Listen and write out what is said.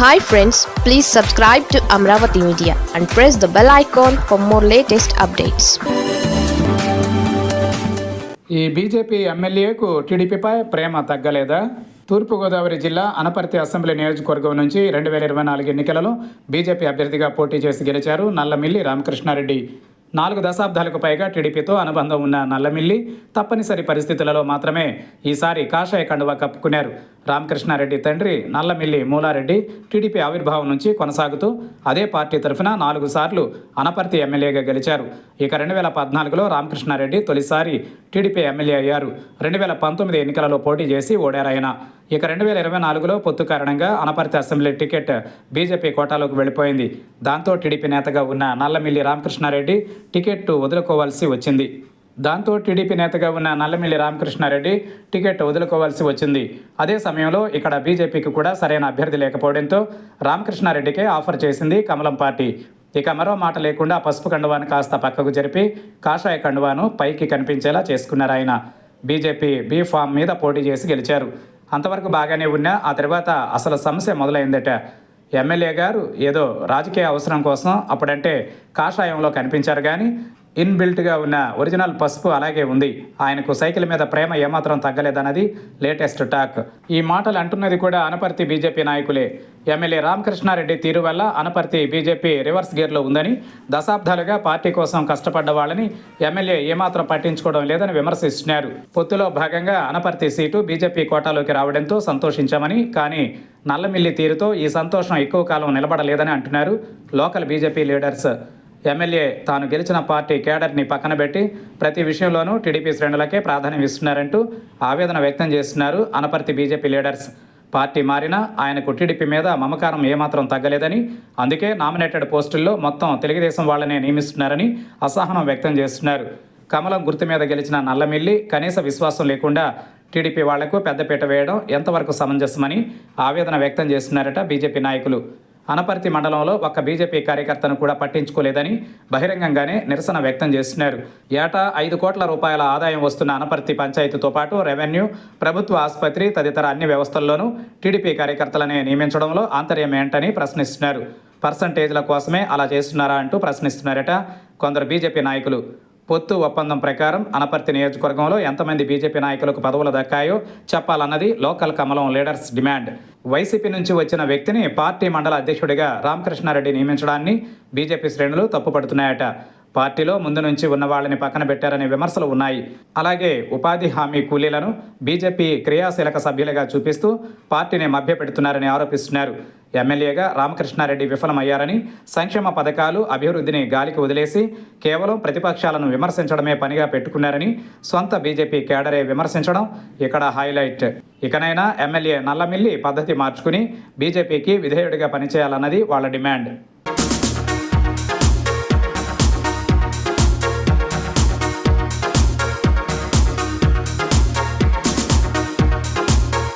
Hi friends please subscribe to Amaravati media and press the bell icon for more latest updates ఈ BJP ఎమ్మెల్యేకు టీడీపీపై ప్రేమ తగ్గలేదా? తూర్పుగోదావరి జిల్లా Anaparthi assembly నియోజకవర్గం నుంచి రెండు వేల ఇరవై నాలుగు ఎన్నికలలో బీజేపీ అభ్యర్థిగా పోటీ చేసి గెలిచారు నల్లమిల్లి రామకృష్ణారెడ్డి. నాలుగు దశాబ్దాలకు పైగా టీడీపీతో అనుబంధం ఉన్న నల్లమిల్లి తప్పనిసరి పరిస్థితులలో మాత్రమే ఈసారి కాషాయ కండువా కప్పుకున్నారు. రామకృష్ణారెడ్డి తండ్రి నల్లమిల్లి మూలారెడ్డి టీడీపీ ఆవిర్భావం నుంచి కొనసాగుతూ అదే పార్టీ తరఫున నాలుగు సార్లు అనపర్తి ఎమ్మెల్యేగా గెలిచారు. ఇక రెండు వేల పద్నాలుగులో రామకృష్ణారెడ్డి తొలిసారి టీడీపీ ఎమ్మెల్యే అయ్యారు. రెండు వేల పంతొమ్మిది ఎన్నికలలో పోటీ చేసి ఓడారాయన ఇక రెండు వేల ఇరవై నాలుగులో పొత్తు కారణంగా అనపర్తి అసెంబ్లీ టికెట్ బీజేపీ కోటాలోకి వెళ్ళిపోయింది. దాంతో టీడీపీ నేతగా ఉన్న నల్లమిల్లి రామకృష్ణారెడ్డి టికెట్ వదులుకోవాల్సి వచ్చింది. దాంతో టీడీపీ నేతగా ఉన్న నల్లమిల్లి రామకృష్ణారెడ్డి టికెట్ వదులుకోవాల్సి వచ్చింది. అదే సమయంలో ఇక్కడ బీజేపీకి కూడా సరైన అభ్యర్థి లేకపోవడంతో రామకృష్ణారెడ్డికే ఆఫర్ చేసింది కమలం పార్టీ. ఇక మరో మాట లేకుండా పసుపు కండువాను కాస్త పక్కకు జరిపి కాషాయ కండువాను పైకి కనిపించేలా చేసుకున్నారు ఆయన. బీజేపీ బీ ఫామ్ మీద పోటీ చేసి గెలిచారు. అంతవరకు బాగానే ఉన్నా ఆ తర్వాత అసలు సమస్య మొదలైందట. ఎమ్మెల్యే గారు ఏదో రాజకీయ అవసరం కోసం అప్పుడంటే కాషాయంలో కనిపించారు కానీ ఇన్బిల్ట్గా ఉన్న ఒరిజినల్ పసుపు అలాగే ఉంది. ఆయనకు సైకిల్ మీద ప్రేమ ఏమాత్రం తగ్గలేదన్నది లేటెస్ట్ టాక్. ఈ మాటలు అంటున్నది కూడా అనపర్తి బీజేపీ నాయకులే. ఎమ్మెల్యే రామకృష్ణారెడ్డి తీరు వల్ల అనపర్తి బీజేపీ రివర్స్ గేర్లో ఉందని దశాబ్దాలుగా పార్టీ కోసం కష్టపడ్డ వాళ్ళని ఎమ్మెల్యే ఏమాత్రం పట్టించుకోవడం లేదని విమర్శిస్తున్నారు. పొత్తులో భాగంగా అనపర్తి సీటు బీజేపీ కోటాలోకి రావడంతో సంతోషించామని కానీ నల్లమిల్లి తీరుతో ఈ సంతోషం ఎక్కువ కాలం నిలబడలేదని అంటున్నారు లోకల్ బీజేపీ లీడర్స్. ఎమ్మెల్యే తాను గెలిచిన పార్టీ కేడర్ని పక్కన పెట్టి ప్రతి విషయంలోనూ టీడీపీ శ్రేణులకే ప్రాధాన్యం ఇస్తున్నారంటూ ఆవేదన వ్యక్తం చేస్తున్నారు అనపర్తి బీజేపీ లీడర్స్. పార్టీ మారినా ఆయనకు టీడీపీ మీద మమకారం ఏమాత్రం తగ్గలేదని అందుకే నామినేటెడ్ పోస్టుల్లో మొత్తం తెలుగుదేశం వాళ్ళనే నియమిస్తున్నారని అసహనం వ్యక్తం చేస్తున్నారు. కమలం గుర్తు మీద గెలిచిన నల్లమిల్లి కనీస విశ్వాసం లేకుండా టీడీపీ వాళ్ళకు పెద్దపీట వేయడం ఎంతవరకు సమంజసమని ఆవేదన వ్యక్తం చేస్తున్నారట బీజేపీ నాయకులు. అనపర్తి మండలంలో ఒక్క బీజేపీ కార్యకర్తను కూడా పట్టించుకోలేదని బహిరంగంగానే నిరసన వ్యక్తం చేస్తున్నారు. ఏటా ఐదు కోట్ల రూపాయల ఆదాయం వస్తున్న అనపర్తి పంచాయతీతో పాటు రెవెన్యూ ప్రభుత్వ ఆసుపత్రి తదితర అన్ని వ్యవస్థల్లోనూ టీడీపీ కార్యకర్తలనే నియమించడంలో ఆంతర్యం ఏంటని ప్రశ్నిస్తున్నారు. పర్సంటేజ్ల కోసమే అలా చేస్తున్నారా అంటూ ప్రశ్నిస్తున్నారట కొందరు బీజేపీ నాయకులు. పొత్తు ఒప్పందం ప్రకారం అనపర్తి నియోజకవర్గంలో ఎంతమంది బీజేపీ నాయకులకు పదవులు దక్కాయో చెప్పాలన్నది లోకల్ కమలం లీడర్స్ డిమాండ్. వైసీపీ నుంచి వచ్చిన వ్యక్తిని పార్టీ మండల అధ్యక్షుడిగా రామకృష్ణారెడ్డి నియమించడాన్ని బీజేపీ శ్రేణులు తప్పుపడుతున్నాయట. పార్టీలో ముందు నుంచి ఉన్న వాళ్ళని పక్కన పెట్టారనే విమర్శలు ఉన్నాయి. అలాగే ఉపాధి హామీ కూలీలను బీజేపీ క్రియాశీలక సభ్యులుగా చూపిస్తూ పార్టీని మభ్యపెడుతున్నారని ఆరోపిస్తున్నారు. ఎమ్మెల్యేగా రామకృష్ణారెడ్డి విఫలమయ్యారని సంక్షేమ పథకాలు అభివృద్ధిని గాలికి వదిలేసి కేవలం ప్రతిపక్షాలను విమర్శించడమే పనిగా పెట్టుకున్నారని సొంత బీజేపీ కేడరే విమర్శించడం ఇక్కడ హైలైట్. ఇకనైనా ఎమ్మెల్యే నల్లమిల్లి పద్ధతి మార్చుకుని బీజేపీకి విధేయుడిగా పనిచేయాలన్నది వాళ్ళ డిమాండ్.